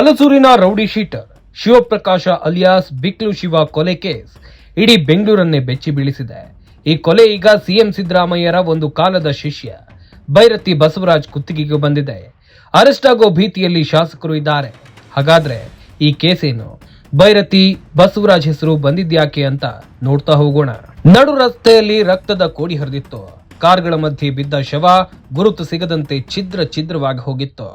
ಹಲಸೂರಿನ rowdy sheeter Shivaprakash alias Biklu Shiva ಕೊಲೆ case ಇಡೀ ಬೆಂಗಳೂರನ್ನೇ ಬೆಚ್ಚಿ ಬೀಳಿಸಿದೆ. ಈ ಕೊಲೆ ಈಗ ಸಿಎಂ ಸಿದ್ದರಾಮಯ್ಯರ ಒಂದು ಕಾಲದ ಶಿಷ್ಯ ಭೈರತಿ ಬಸವರಾಜ್ ಕುತ್ತಿಗೆಗೆ ಬಂದಿದೆ. ಅರೆಸ್ಟ್ ಆಗೋ ಭೀತಿಯಲ್ಲಿ ಶಾಸಕರು ಇದ್ದಾರೆ. ಹಾಗಾದ್ರೆ ಈ ಕೇಸೇನು ಭೈರತಿ ಬಸವರಾಜ್ ಹೆಸರು ಬಂದಿದ್ಯಾಕೆ ಅಂತ ನೋಡ್ತಾ ಹೋಗೋಣ. ನಡು ರಸ್ತೆಯಲ್ಲಿ ರಕ್ತದ ಕೋಡಿ ಹರಿದಿತ್ತು. ಕಾರ್ಗಳ ಮಧ್ಯೆ ಬಿದ್ದ ಶವ ಗುರುತು ಸಿಗದಂತೆ ಛಿದ್ರ ಛಿದ್ರವಾಗಿ ಹೋಗಿತ್ತು.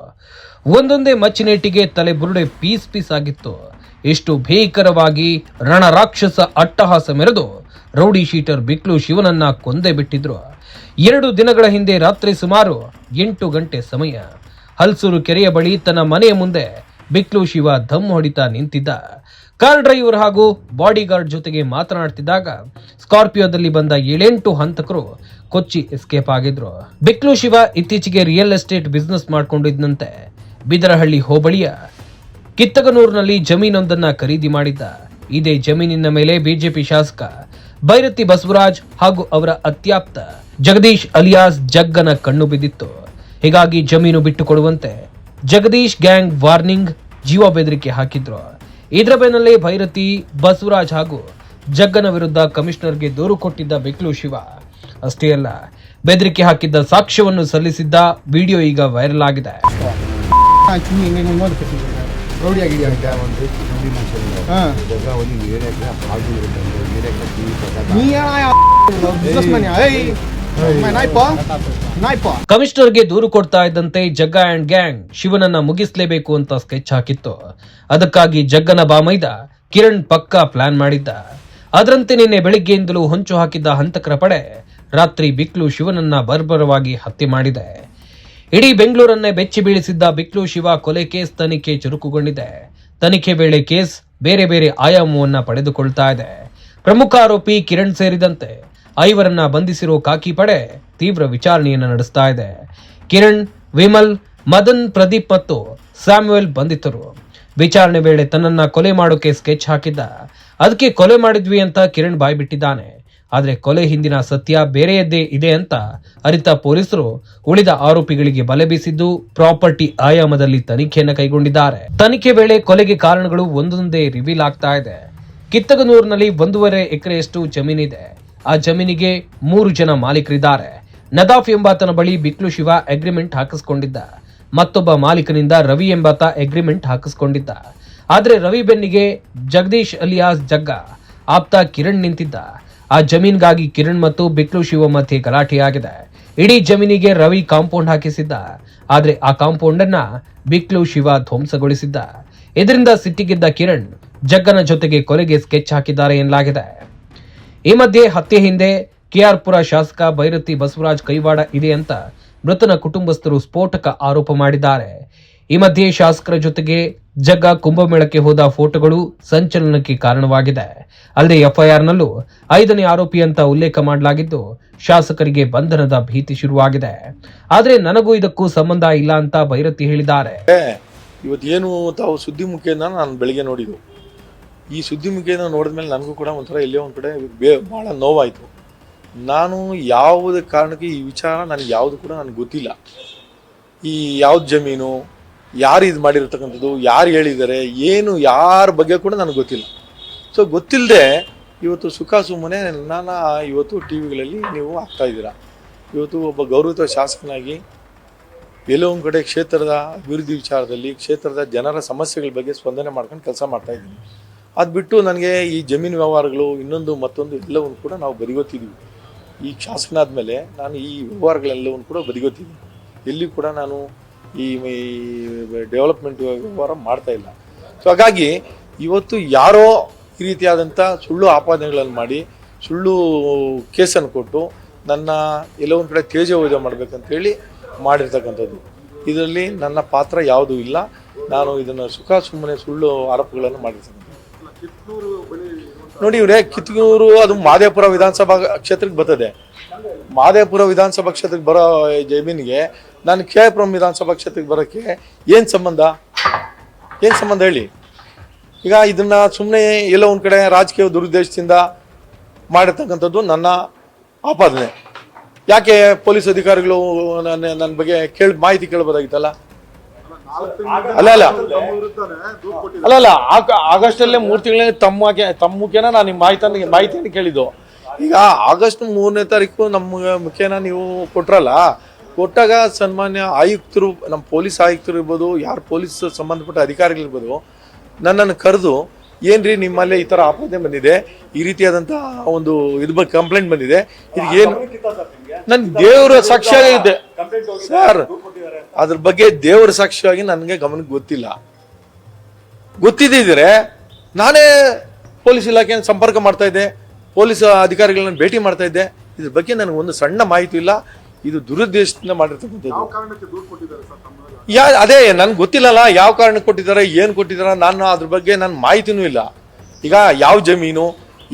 ಒಂದೊಂದೇ ಮಚ್ಚಿನೇಟಿಗೆ ತಲೆ ಬುರುಡೆ ಪೀಸ್ ಪೀಸ್ ಆಗಿತ್ತು. ಇಷ್ಟು ಭೀಕರವಾಗಿ ರಣರಾಕ್ಷಸ ಅಟ್ಟಹಾಸ ಮೆರೆದು ರೌಡಿ ಶೀಟರ್ ಬಿಕ್ಲು ಶಿವನನ್ನ ಕೊಂದೇ ಬಿಟ್ಟಿದ್ರು. ಎರಡು ದಿನಗಳ ಹಿಂದೆ ರಾತ್ರಿ ಸುಮಾರು ಎಂಟು ಗಂಟೆ ಸಮಯ. ಹಲ್ಸೂರು ಕೆರೆಯ ಬಳಿ ತನ್ನ ಮನೆಯ ಮುಂದೆ ಬಿಕ್ಲು ಶಿವ ಧಮ್ ಹೊಡಿತಾ ನಿಂತಿದ್ದ. ಕಾರ್ ಡ್ರೈವರ್ ಹಾಗೂ ಬಾಡಿಗಾರ್ಡ್ ಜೊತೆಗೆ ಮಾತನಾಡ್ತಿದ್ದಾಗ ಸ್ಕಾರ್ಪಿಯೋದಲ್ಲಿ ಬಂದ ಏಳೆಂಟು ಹಂತಕರು ಕೊಚ್ಚಿ ಎಸ್ಕೇಪ್ ಆಗಿದ್ರು. ಬಿಕ್ಲು ಶಿವ ಇತ್ತೀಚೆಗೆ ರಿಯಲ್ ಎಸ್ಟೇಟ್ ಬಿಸ್ನೆಸ್ ಮಾಡಿಕೊಂಡಿದ್ದಂತೆ ಬಿದರಹಳ್ಳಿ ಹೋಬಳಿಯ ಕಿತ್ತಗನೂರಿನಲ್ಲಿ ಜಮೀನೊಂದನ್ನ ಖರೀದಿ ಮಾಡಿದ್ದ. ಇದೇ ಜಮೀನಿನ ಮೇಲೆ ಬಿಜೆಪಿ ಶಾಸಕ ಬೈರತಿ ಬಸವರಾಜ್ ಹಾಗೂ ಅವರ ಅತ್ಯಾಪ್ತ ಜಗದೀಶ್ ಅಲಿಯಾಸ್ ಜಗ್ಗನ ಕಣ್ಣು ಬಿದ್ದಿತ್ತು. ಹೀಗಾಗಿ ಜಮೀನು ಬಿಟ್ಟುಕೊಡುವಂತೆ ಜಗದೀಶ್ ಗ್ಯಾಂಗ್ ವಾರ್ನಿಂಗ್ ಜೀವ ಬೆದರಿಕೆ ಹಾಕಿದ್ರು. ಇದರ ಬೆನ್ನಲ್ಲೇ ಭೈರತಿ ಬಸವರಾಜ್ ಹಾಗೂ ಜಗ್ಗನ ವಿರುದ್ಧ ಕಮಿಷನರ್ಗೆ ದೂರು ಕೊಟ್ಟಿದ್ದ ಬೆಕ್ಲು ಶಿವ ಅಷ್ಟೇ ಅಲ್ಲ ಬೆದರಿಕೆ ಹಾಕಿದ್ದ ಸಾಕ್ಷ್ಯವನ್ನು ಸಲ್ಲಿಸಿದ್ದ ವಿಡಿಯೋ ಈಗ ವೈರಲ್ ಆಗಿದೆ ಹಾಂ ಕಮಿಷನರ್ಗೆ ದೂರು ಕೊಡ್ತಾ ಇದ್ದಂತೆ ಜಗ್ಗ ಅಂಡ್ ಗ್ಯಾಂಗ್ ಶಿವನನ್ನ ಮುಗಿಸ್ಲೇಬೇಕು ಅಂತ ಸ್ಕೆಚ್ ಹಾಕಿತ್ತು. ಅದಕ್ಕಾಗಿ ಜಗ್ಗನ ಬಾಮೈದ ಕಿರಣ್ ಪಕ್ಕಾ ಪ್ಲಾನ್ ಮಾಡಿದ್ದ. ಅದರಂತೆ ನಿನ್ನೆ ಬೆಳಿಗ್ಗೆಯಿಂದಲೂ ಹೊಂಚು ಹಾಕಿದ್ದ ಹಂತಕರ ಪಡೆ ರಾತ್ರಿ ಬಿಕ್ಲು ಶಿವನನ್ನ ಬರ್ಬರವಾಗಿ ಹತ್ಯೆ ಮಾಡಿದೆ. ಇಡೀ ಬೆಂಗಳೂರನ್ನೇ ಬೆಚ್ಚಿ ಬೀಳಿಸಿದ್ದ ಬಿಕ್ಲು ಶಿವ ಕೊಲೆ ಕೇಸ್ ತನಿಖೆ ಚುರುಕುಗೊಂಡಿದೆ. ತನಿಖೆ ವೇಳೆ ಕೇಸ್ ಬೇರೆ ಬೇರೆ ಆಯಾಮವನ್ನ ಪಡೆದುಕೊಳ್ತಾ ಇದೆ. ಪ್ರಮುಖ ಆರೋಪಿ ಕಿರಣ್ ಸೇರಿದಂತೆ ಐವರನ್ನ ಬಂಧಿಸಿರೋ ಕಾಕಿ ಪಡೆ ತೀವ್ರ ವಿಚಾರಣೆಯನ್ನು ನಡೆಸ್ತಾ ಇದೆ. ಕಿರಣ್, ವಿಮಲ್, ಮದನ್, ಪ್ರದೀಪ್ ಮತ್ತು ಸ್ಯಾಮ್ಯುಯಲ್ ಬಂಧಿತರು. ವಿಚಾರಣೆ ವೇಳೆ ತನ್ನನ್ನ ಕೊಲೆ ಮಾಡೋಕೆ ಸ್ಕೆಚ್ ಹಾಕಿದ್ದ. ಅದಕ್ಕೆ ಕೊಲೆ ಮಾಡಿದ್ವಿ ಅಂತ ಕಿರಣ್ ಬಾಯ್ಬಿಟ್ಟಿದ್ದಾನೆ ಆದ್ರೆ ಕೊಲೆ ಹಿಂದಿನ ಸತ್ಯ ಬೇರೆಯದ್ದೇ ಇದೆ ಅಂತ ಅರಿತ ಪೊಲೀಸರು ಉಳಿದ ಆರೋಪಿಗಳಿಗೆ ಬಲೆ ಬೀಸಿದ್ದು ಪ್ರಾಪರ್ಟಿ ಆಯಾಮದಲ್ಲಿ ತನಿಖೆಯನ್ನು ಕೈಗೊಂಡಿದ್ದಾರೆ. ತನಿಖೆ ವೇಳೆ ಕೊಲೆಗೆ ಕಾರಣಗಳು ಒಂದೊಂದೇ ರಿವೀಲ್ ಆಗ್ತಾ ಇದೆ. ಕಿತ್ತಗನೂರಿನಲ್ಲಿ ಒಂದೂವರೆ ಎಕರೆಯಷ್ಟು ಜಮೀನಿದೆ. ಆ ಜಮೀನಿಗೆ ಮೂರು ಜನ ಮಾಲೀಕರಿದ್ದಾರೆ. ನದಾಫ್ ಎಂಬಾತನ ಬಳಿ ಬಿಕ್ಲು ಶಿವ ಅಗ್ರಿಮೆಂಟ್ ಹಾಕಿಸ್ಕೊಂಡಿದ್ದ. ಮತ್ತೊಬ್ಬ ಮಾಲೀಕನಿಂದ ರವಿ ಎಂಬಾತ ಅಗ್ರಿಮೆಂಟ್ ಹಾಕಿಸ್ಕೊಂಡಿದ್ದ. ಆದ್ರೆ ರವಿ ಬೆನ್ನಿಗೆ ಜಗದೀಶ್ ಅಲಿಯಾಸ್ ಜಗ್ಗ ಆಪ್ತ ಕಿರಣ್ ನಿಂತಿದ್ದ. ಆ ಜಮೀನ್ಗಾಗಿ ಕಿರಣ್ ಮತ್ತು ಬಿಕ್ಲು ಶಿವ ಮಧ್ಯೆ ಗಲಾಟೆಯಾಗಿದೆ ಇಡೀ ಜಮೀನಿಗೆ ರವಿ ಕಾಂಪೌಂಡ್ ಹಾಕಿಸಿದ್ದ. ಆದ್ರೆ ಆ ಕಾಂಪೌಂಡ್ ಅನ್ನ ಬಿಕ್ಲು ಶಿವ ಧ್ವಂಸಗೊಳಿಸಿದ್ದ. ಇದರಿಂದ ಸಿಟ್ಟಿಗಿದ್ದ ಕಿರಣ್ ಜಗ್ಗನ ಜೊತೆಗೆ ಕೊಲೆಗೆ ಸ್ಕೆಚ್ ಹಾಕಿದ್ದಾರೆ ಎನ್ನಲಾಗಿದೆ. ಈ ಮಧ್ಯೆ ಹತ್ಯೆ ಹಿಂದೆ ಕೆಆರ್ಪುರ ಶಾಸಕ ಭೈರತಿ ಬಸವರಾಜ್ ಕೈವಾಡ ಇದೆ ಅಂತ ಮೃತನ ಕುಟುಂಬಸ್ಥರು ಸ್ಫೋಟಕ ಆರೋಪ ಮಾಡಿದ್ದಾರೆ. ಈ ಮಧ್ಯೆ ಶಾಸಕರ ಜೊತೆಗೆ ಜಗ್ಗ ಕುಂಭಮೇಳಕ್ಕೆ ಹೋದ ಫೋಟೋಗಳು ಸಂಚಲನಕ್ಕೆ ಕಾರಣವಾಗಿದೆ. ಅಲ್ಲದೆ ಎಫ್ಐಆರ್ನಲ್ಲೂ ಐದನೇ ಆರೋಪಿ ಅಂತ ಉಲ್ಲೇಖ ಮಾಡಲಾಗಿದ್ದು, ಶಾಸಕರಿಗೆ ಬಂಧನದ ಭೀತಿ ಶುರುವಾಗಿದೆ. ಆದರೆ ನನಗೂ ಇದಕ್ಕೂ ಸಂಬಂಧ ಇಲ್ಲ ಅಂತ ಭೈರತಿ ಹೇಳಿದ್ದಾರೆ. ಇವತ್ತೇನು ತಾವು ಸುದ್ದಿ ಮುಖೇನ ನಾನು ಬೆಳಿಗ್ಗೆ ನೋಡಿದ್ದು. ಈ ಸುದ್ದಿ ನೋಡಿದ ನೋಡಿದ್ಮೇಲೆ ನನಗೂ ಕೂಡ ಒಂಥರ ಎಲ್ಲೇ ಒಂದು ಕಡೆ ಬೇ ಭಾಳ ನೋವಾಯಿತು. ನಾನು ಯಾವುದೇ ಕಾರಣಕ್ಕೆ ಈ ವಿಚಾರ ನನಗೆ ಯಾವುದು ಕೂಡ ನನಗೆ ಗೊತ್ತಿಲ್ಲ. ಈ ಯಾವ್ದು ಜಮೀನು, ಯಾರು ಇದು ಮಾಡಿರ್ತಕ್ಕಂಥದ್ದು, ಯಾರು ಹೇಳಿದ್ದಾರೆ ಏನು, ಯಾರ ಬಗ್ಗೆ ಕೂಡ ನನಗೆ ಗೊತ್ತಿಲ್ಲ. ಸೊ ಗೊತ್ತಿಲ್ಲದೆ ಇವತ್ತು ಸುಖ ಸುಮ್ಮನೆ ನನ್ನ ಇವತ್ತು ಟಿ ವಿಗಳಲ್ಲಿ ನೀವು ಆಗ್ತಾ ಇದ್ದೀರಾ. ಇವತ್ತು ಒಬ್ಬ ಗೌರವಿತ ಶಾಸಕನಾಗಿ ಎಲ್ಲೋ ಒಂದು ಕಡೆ ಕ್ಷೇತ್ರದ ಅಭಿವೃದ್ಧಿ ವಿಚಾರದಲ್ಲಿ ಕ್ಷೇತ್ರದ ಜನರ ಸಮಸ್ಯೆಗಳ ಬಗ್ಗೆ ಸ್ಪಂದನೆ ಮಾಡ್ಕೊಂಡು ಕೆಲಸ ಮಾಡ್ತಾ ಇದ್ದೀನಿ. ಅದು ಬಿಟ್ಟು ನನಗೆ ಈ ಜಮೀನು ವ್ಯವಹಾರಗಳು ಇನ್ನೊಂದು ಮತ್ತೊಂದು ಎಲ್ಲವನ್ನು ಕೂಡ ನಾವು ಬದಿಗೊತ್ತಿದ್ದೀವಿ ಈ ಶಾಸಕನಾದ ಮೇಲೆ ನಾನು ಈ ವ್ಯವಹಾರಗಳೆಲ್ಲವನ್ನು ಕೂಡ ಬದಿಗೊತ್ತಿದ್ದೀನಿ ಎಲ್ಲಿ ಕೂಡ ನಾನು ಈ ಡೆವಲಪ್ಮೆಂಟ್ ವ್ಯವಹಾರ ಮಾಡ್ತಾ ಇಲ್ಲ. ಸೊ ಹಾಗಾಗಿ ಇವತ್ತು ಯಾರೋ ಈ ರೀತಿಯಾದಂಥ ಸುಳ್ಳು ಆಪಾದನೆಗಳನ್ನು ಮಾಡಿ, ಸುಳ್ಳು ಕೇಸನ್ನು ಕೊಟ್ಟು ನನ್ನ ಎಲ್ಲೋ ಒಂದು ಕಡೆ ತೇಜೋವಧ ಮಾಡಬೇಕಂತೇಳಿ ಮಾಡಿರ್ತಕ್ಕಂಥದ್ದು. ಇದರಲ್ಲಿ ನನ್ನ ಪಾತ್ರ ಯಾವುದೂ ಇಲ್ಲ. ನಾನು ಇದನ್ನು ಸುಖ ಸುಮ್ಮನೆ ಸುಳ್ಳು ಆರೋಪಗಳನ್ನು ಮಾಡಿರ್ತಕ್ಕಂಥದ್ದು. ನೋಡಿ ಇವ್ರೆ, ಕಿತ್ತೂರು ಅದು ಮಾದೇಪುರ ವಿಧಾನಸಭಾ ಕ್ಷೇತ್ರಕ್ಕೆ ಬರ್ತದೆ. ಮಾದೇಪುರ ವಿಧಾನಸಭಾ ಕ್ಷೇತ್ರಕ್ಕೆ ಬರೋ ಜಮೀನಿಗೆ ನಾನು ಕೆ ಪುರಂ ವಿಧಾನಸಭಾ ಕ್ಷೇತ್ರಕ್ಕೆ ಬರೋಕ್ಕೆ ಏನು ಸಂಬಂಧ? ಏನು ಸಂಬಂಧ ಹೇಳಿ? ಈಗ ಇದನ್ನ ಸುಮ್ಮನೆ ಎಲ್ಲೋ ಒಂದು ಕಡೆ ರಾಜಕೀಯ ದುರುದ್ದೇಶದಿಂದ ಮಾಡಿರ್ತಕ್ಕಂಥದ್ದು ನನ್ನ ಆಪಾದನೆ. ಯಾಕೆ ಪೊಲೀಸ್ ಅಧಿಕಾರಿಗಳು ನನ್ನ ನನ್ನ ಬಗ್ಗೆ ಕೇಳಿ, ಮಾಹಿತಿ ಕೇಳ್ಬೋದಾಗಿತ್ತಲ್ಲ? ಅಲ್ಲ ಅಲ್ಲ ಅಲ್ಲ ಅಲ್ಲ ಆಗ- ಆಗಸ್ಟ್ ಅಲ್ಲೇ ಮೂರು ತಿಂಗಳ ತಮ್ಮ ತಮ್ಮ ಮುಖೇನ ನಾನು ನಿಮ್ಮ ಮಾಹಿತಿ ಮಾಹಿತಿಯನ್ನು ಕೇಳಿದ್ದು. ಈಗ ಆಗಸ್ಟ್ ಮೂರನೇ ತಾರೀಕು ನಮ್ಮ ಮುಖೇನ ನೀವು ಕೊಟ್ರಲ್ಲ ಕೊಟ್ಟಾಗ ಸನ್ಮಾನ್ಯ ಆಯುಕ್ತರು ನಮ್ಮ ಪೊಲೀಸ್ ಆಯುಕ್ತರು ಇರ್ಬೋದು ಯಾರು ಪೊಲೀಸ್ ಸಂಬಂಧಪಟ್ಟ ಅಧಿಕಾರಿಗಳಿರ್ಬೋದು ನನ್ನನ್ನು ಕರೆದು ಏನ್ರಿ ನಿಮ್ಮಲ್ಲೇ ಈ ತರ ಆಪಾದನೆ ಬಂದಿದೆ? ಈ ರೀತಿಯಾದಂತಹ ಒಂದು ಇದ್ರ ಬಗ್ಗೆ ಕಂಪ್ಲೇಂಟ್ ಬಂದಿದೆ. ಇದಕ್ಕೆ ಏನು? ನನ್ ದೇವರ ಸಾಕ್ಷಿಯಾಗಿದ್ದೆ ಸರ್ ಅದ್ರ ಬಗ್ಗೆ ದೇವರ ಸಾಕ್ಷಿಯಾಗಿ ನನಗೆ ಗಮನಕ್ಕೆ ಗೊತ್ತಿಲ್ಲ. ಗೊತ್ತಿದ್ದಿದ್ರೆ ನಾನೇ ಪೊಲೀಸ್ ಇಲಾಖೆಯನ್ನು ಸಂಪರ್ಕ ಮಾಡ್ತಾ ಇದ್ದೆ. ಪೊಲೀಸ್ ಅಧಿಕಾರಿಗಳನ್ನ ಭೇಟಿ ಮಾಡ್ತಾ ಇದ್ದೆ. ಇದ್ರ ಬಗ್ಗೆ ನನಗೆ ಒಂದು ಸಣ್ಣ ಮಾಹಿತಿ ಇಲ್ಲ. ಇದು ದುರುದ್ದೇಶದಿಂದ ಮಾಡಿರ್ತಕ್ಕಂಥದ್ದು. ಯಾ ಅದೇ ನನ್ಗೆ ಗೊತ್ತಿಲ್ಲಲ್ಲ ಯಾವ ಕಾರಣಕ್ಕೆ ಕೊಟ್ಟಿದ್ದಾರೆ ಏನು ಕೊಟ್ಟಿದ್ದಾರೆ ನಾನು ಅದ್ರ ಬಗ್ಗೆ ನನ್ನ ಮಾಹಿತಿನೂ ಇಲ್ಲ. ಈಗ ಯಾವ ಜಮೀನು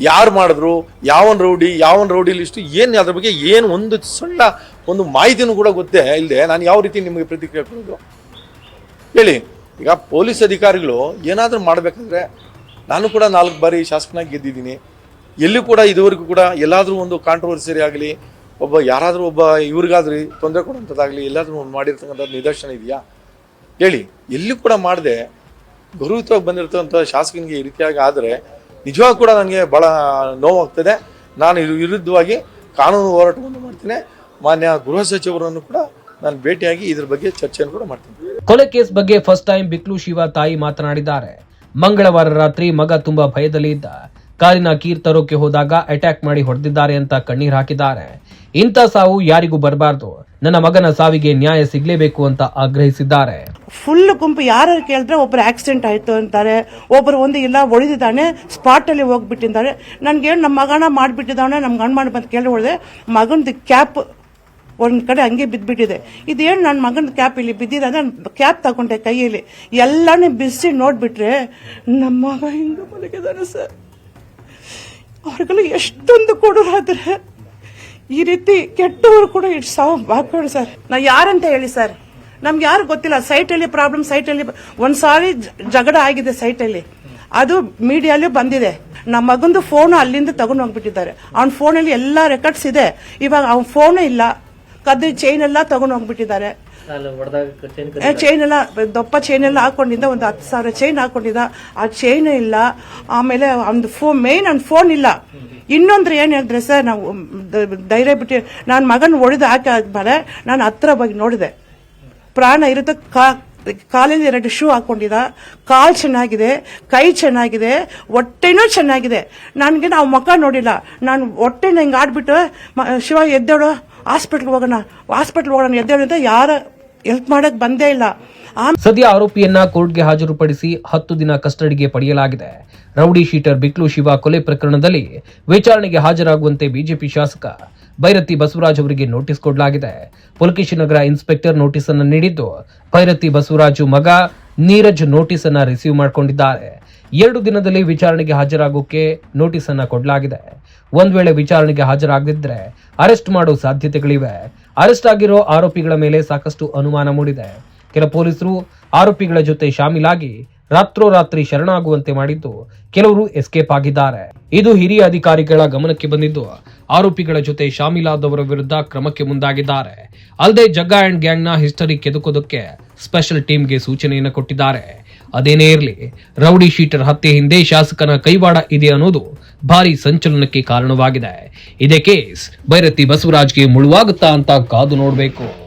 ಯಾರು ಮಾಡಿದ್ರು ಯಾವನ್ ರೌಡಿ ಯಾವನ್ ರೌಡಿ ಲಿಸ್ಟು ಏನು ಅದ್ರ ಬಗ್ಗೆ ಏನು ಒಂದು ಸಣ್ಣ ಒಂದು ಮಾಹಿತಿನೂ ಕೂಡ ಗೊತ್ತೇ ಇಲ್ಲದೆ ನಾನು ಯಾವ ರೀತಿ ನಿಮಗೆ ಪ್ರತಿಕ್ರಿಯೆ ಕೊಡೋದು? ಹೇಳಿ ಈಗ ಪೊಲೀಸ್ ಅಧಿಕಾರಿಗಳು ಏನಾದರೂ ಮಾಡಬೇಕಂದ್ರೆ ನಾನು ಕೂಡ ನಾಲ್ಕು ಬಾರಿ ಶಾಸಕನಾಗಿ ಗೆದ್ದಿದ್ದೀನಿ. ಎಲ್ಲೂ ಕೂಡ ಇದುವರೆಗೂ ಕೂಡ ಎಲ್ಲಾದರೂ ಒಂದು ಕಾಂಟ್ರವರ್ಸರಿ ಆಗಲಿ ಒಬ್ಬ ಯಾರಾದರೂ ಒಬ್ಬ ಇವ್ರಿಗಾದ್ರೂ ತೊಂದರೆ ಕೊಡುವಂಥದ್ದಾಗಲಿ, ಎಲ್ಲಾದರೂ ಮಾಡಿರ್ತಕ್ಕಂಥ ನಿದರ್ಶನ ಇದೆಯಾ? ಹೇಳಿ. ಎಲ್ಲೂ ಕೂಡ ಮಾಡದೆ. ಗೌರವಿತವಾಗಿ ಬಂದಿರ್ತಕ್ಕಂಥ ಶಾಸಕನಿಗೆ ಈ ರೀತಿಯಾಗಿ ಆದರೆ ನಿಜವಾಗ ಕೂಡ ನನಗೆ ಭಾಳ ನೋವಾಗ್ತದೆ. ನಾನು ವಿರುದ್ಧವಾಗಿ ಕಾನೂನು ಹೋರಾಟವನ್ನು ಮಾಡ್ತೀನಿ. ಮಾನ್ಯ ಗೃಹ ಸಚಿವರನ್ನು ಕೂಡ ನಾನು ಭೇಟಿಯಾಗಿ ಇದ್ರ ಬಗ್ಗೆ ಚರ್ಚೆಯನ್ನು ಕೂಡ ಮಾಡ್ತೀನಿ. ಕೊಲೆ ಕೇಸ್ ಬಗ್ಗೆ ಫಸ್ಟ್ ಟೈಮ್ ಬಿಕ್ಲು ಶಿವ ತಾಯಿ ಮಾತನಾಡಿದ್ದಾರೆ. ಮಂಗಳವಾರ ರಾತ್ರಿ ಮಗ ತುಂಬಾ ಭಯದಲ್ಲಿ ಇದ್ದ ಕಾರಿನ ಕೀರ್ ತರೋಕೆ ಹೋದಾಗ ಅಟ್ಯಾಕ್ ಮಾಡಿ ಹೊಡೆದಿದ್ದಾರೆ ಅಂತ ಕಣ್ಣೀರ್ ಹಾಕಿದ್ದಾರೆ. ಇಂಥ ಸಾವು ಯಾರಿಗೂ ಬರಬಾರ್ದು. ನನ್ನ ಮಗನ ಸಾವಿಗೆ ನ್ಯಾಯ ಸಿಗ್ಲೇಬೇಕು ಅಂತ ಆಗ್ರಹಿಸಿದ್ದಾರೆ. ಫುಲ್ ಗುಂಪು ಯಾರು ಕೇಳಿದ್ರೆ ಒಬ್ಬರು ಆಕ್ಸಿಡೆಂಟ್ ಆಯ್ತು ಅಂತಾರೆ ಒಬ್ಬರು ಒಂದು ಇಲ್ಲ ಒಳಿದಿದ್ದಾನೆ ಸ್ಪಾಟ್ ಅಲ್ಲಿ ಹೋಗ್ಬಿಟ್ಟಿದ್ದಾರೆ. ನನ್ಗೆ ನಮ್ಮ ಮಗನ ಮಾಡ್ಬಿಟ್ಟಿದ್ದಾನೆ ನಮ್ಮ ಗಂಡ್ ಮಾಡಿ ಬಂದು ಕೇಳಿ ಹೊಡೆದೆ ಮಗನದು ಕ್ಯಾಪ್ ಒಂದು ಕಡೆ ಹಂಗೆ ಬಿದ್ದ್ಬಿಟ್ಟಿದೆ ಇದೇನು ನನ್ನ ಮಗನ ಕ್ಯಾಪ್ ಇಲ್ಲಿ ಬಿದ್ದಿದೆ ಅಂದ್ರೆ ಕ್ಯಾಪ್ ತಗೊಂಡೆ ಕೈಯಲ್ಲಿ. ಎಲ್ಲಾನು ಬಿಸಿ ನೋಡ್ಬಿಟ್ರೆ ನಮ್ಮ ಮಗ ಹಿಂಗೆ ಮಲಗಿದಾನೆ ಸರ್. ಅವ್ರಿಗೆಲ್ಲ ಎಷ್ಟೊಂದು ಕೊಡೋರಾದ್ರೆ ಈ ರೀತಿ ಕೆಟ್ಟವರು ಕೂಡ ಇಟ್ ಸಾವು ಬಾಕೋಡು ಸರ್. ನಾ ಯಾರಂತ ಹೇಳಿ ಸರ್? ನಮ್ಗೆ ಯಾರು ಗೊತ್ತಿಲ್ಲ. ಸೈಟಲ್ಲಿ ಪ್ರಾಬ್ಲಮ್, ಸೈಟಲ್ಲಿ ಒಂದ್ಸಾರಿ ಜ- ಜಗಳ ಆಗಿದೆ ಸೈಟಲ್ಲಿ. ಅದು ಮೀಡಿಯಲ್ಲಿ ಬಂದಿದೆ. ನಮ್ಮ ಮಗಂದು ಫೋನ್ ಅಲ್ಲಿಂದ ತಗೊಂಡು ಹೋಗ್ಬಿಟ್ಟಿದ್ದಾರೆ. ಅವ್ನ ಫೋನಲ್ಲಿ ಎಲ್ಲ ರೆಕಾರ್ಡ್ಸ್ ಇದೆ. ಇವಾಗ ಅವ್ನ ಫೋನೇ ಇಲ್ಲ. ಕದ್ದು ಚೈನ್ ಎಲ್ಲ ತಗೊಂಡು ಹೋಗ್ಬಿಟ್ಟಿದ್ದಾರೆ. ಚೈನ್ ಎಲ್ಲ ದಪ್ಪ ಚೈನ್ ಎಲ್ಲ ಹಾಕೊಂಡಿದ್ದ ಒಂದು ಹತ್ತು ಸಾವಿರ ಚೈನ್ ಹಾಕೊಂಡಿದ್ದ. ಆ ಚೈನ್ ಇಲ್ಲ. ಆಮೇಲೆ ಒಂದು ಫೋನ್ ಮೇನ್ ಒಂದು ಫೋನ್ ಇಲ್ಲ. ಇನ್ನೊಂದ್ರೆ ಏನ್ ಹೇಳಿದ್ರೆ ಸರ್ ನಾವು ಧೈರ್ಯ ಬಿಟ್ಟು ನಾನು ಮಗನ ಒಡೆದು ಹಾಕಿ ಆದ್ಮೇಲೆ ನಾನು ಹತ್ರ ಬಗ್ಗೆ ನೋಡಿದೆ. ಪ್ರಾಣ ಇರುತ್ತೆ ಕಾ ಕಾಲಲ್ಲಿ ಎರಡು ಶೂ ಹಾಕೊಂಡಿದ್ದ. ಕಾಲು ಚೆನ್ನಾಗಿದೆ ಕೈ ಚೆನ್ನಾಗಿದೆ ಹೊಟ್ಟೆನೂ ಚೆನ್ನಾಗಿದೆ. ನನಗೆ ನಾವು ಮುಖ ನೋಡಿಲ್ಲ. ನಾನು ಹೊಟ್ಟೆನ ಹಿಂಗೆ ಆಡ್ಬಿಟ್ಟು ಶಿವ ಎದ್ದೇಳು ಹಾಸ್ಪಿಟ್ಲ್ಗೆ ಹೋಗೋಣ ಹಾಸ್ಪಿಟ್ಲ್ ಹೋಗೋಣ ಎದ್ದೇಳಿದ್ರೆ ಯಾರ ಹೆಲ್ಪ್ ಮಾಡಕ್ ಬಂದೇ ಇಲ್ಲ. ಸದ್ಯ ಆರೋಪಿಯನ್ನ ಕೋರ್ಟ್ಗೆ ಹಾಜರುಪಡಿಸಿ ಹತ್ತು ದಿನ ಕಸ್ಟಡಿಗೆ ಪಡೆಯಲಾಗಿದೆ. ರೌಡಿ ಶೀಟರ್ ಬಿಕ್ಲು ಶಿವ ಕೊಲೆ ಪ್ರಕರಣದಲ್ಲಿ ವಿಚಾರಣೆಗೆ ಹಾಜರಾಗುವಂತೆ ಬಿಜೆಪಿ ಶಾಸಕ ಭೈರತಿ ಬಸವರಾಜ್ ಅವರಿಗೆ ನೋಟಿಸ್ ಕೊಡಲಾಗಿದೆ. ಪುಲಕೇಶಿ ನಗರ ಇನ್ಸ್ಪೆಕ್ಟರ್ ನೋಟಿಸ್ ಅನ್ನು ನೀಡಿದ್ದು, ಭೈರತಿ ಬಸವರಾಜು ಮಗ ನೀರಜ್ ನೋಟಿಸ್ ಅನ್ನ ರಿಸೀವ್ ಮಾಡಿಕೊಂಡಿದ್ದಾರೆ. ಎರಡು ದಿನದಲ್ಲಿ ವಿಚಾರಣೆಗೆ ಹಾಜರಾಗೋಕೆ ನೋಟಿಸ್ ಅನ್ನ ಕೊಡಲಾಗಿದೆ. ಒಂದ್ ವೇಳೆ ವಿಚಾರಣೆಗೆ ಹಾಜರಾಗದಿದ್ರೆ ಅರೆಸ್ಟ್ ಮಾಡೋ ಸಾಧ್ಯತೆಗಳಿವೆ. ಅರೆಸ್ಟ್ ಆಗಿರೋ ಆರೋಪಿಗಳ ಮೇಲೆ ಸಾಕಷ್ಟು ಅನುಮಾನ ಮೂಡಿದೆ. ಕೆಲ ಪೊಲೀಸರು ಆರೋಪಿಗಳ ಜೊತೆ ಶಾಮೀಲಾಗಿ ರಾತ್ರೋರಾತ್ರಿ ಶರಣಾಗುವಂತೆ ಮಾಡಿದ್ದು ಕೆಲವರು ಎಸ್ಕೇಪ್ ಆಗಿದ್ದಾರೆ. ಇದು ಹಿರಿಯ ಅಧಿಕಾರಿಗಳ ಗಮನಕ್ಕೆ ಬಂದಿದ್ದು ಆರೋಪಿಗಳ ಜೊತೆ ಶಾಮೀಲಾದವರ ವಿರುದ್ಧ ಕ್ರಮಕ್ಕೆ ಮುಂದಾಗಿದ್ದಾರೆ. ಅಲ್ಲದೆ ಜಗ್ಗಾ ಅಂಡ್ ಗ್ಯಾಂಗ್ನ ಹಿಸ್ಟರಿ ಕೆದಕೋದಕ್ಕೆ ಸ್ಪೆಷಲ್ ಟೀಮ್ಗೆ ಸೂಚನೆಯನ್ನು ಕೊಟ್ಟಿದ್ದಾರೆ. ಅದೇನೇ ಇರಲಿ, ರೌಡಿ ಶೀಟರ್ ಹತ್ಯೆ ಹಿಂದೆ ಶಾಸಕನ ಕೈವಾಡ ಇದೆ ಅನ್ನೋದು ಭಾರಿ ಸಂಚಲನಕ್ಕೆ ಕಾರಣವಾಗಿದೆ. ಇದೇ ಕೇಸ್ ಬೈರತಿ ಬಸವರಾಜ್ಗೆ ಮುಳುವಾಗುತ್ತಾ ಅಂತ ಕಾದು ನೋಡಬೇಕು.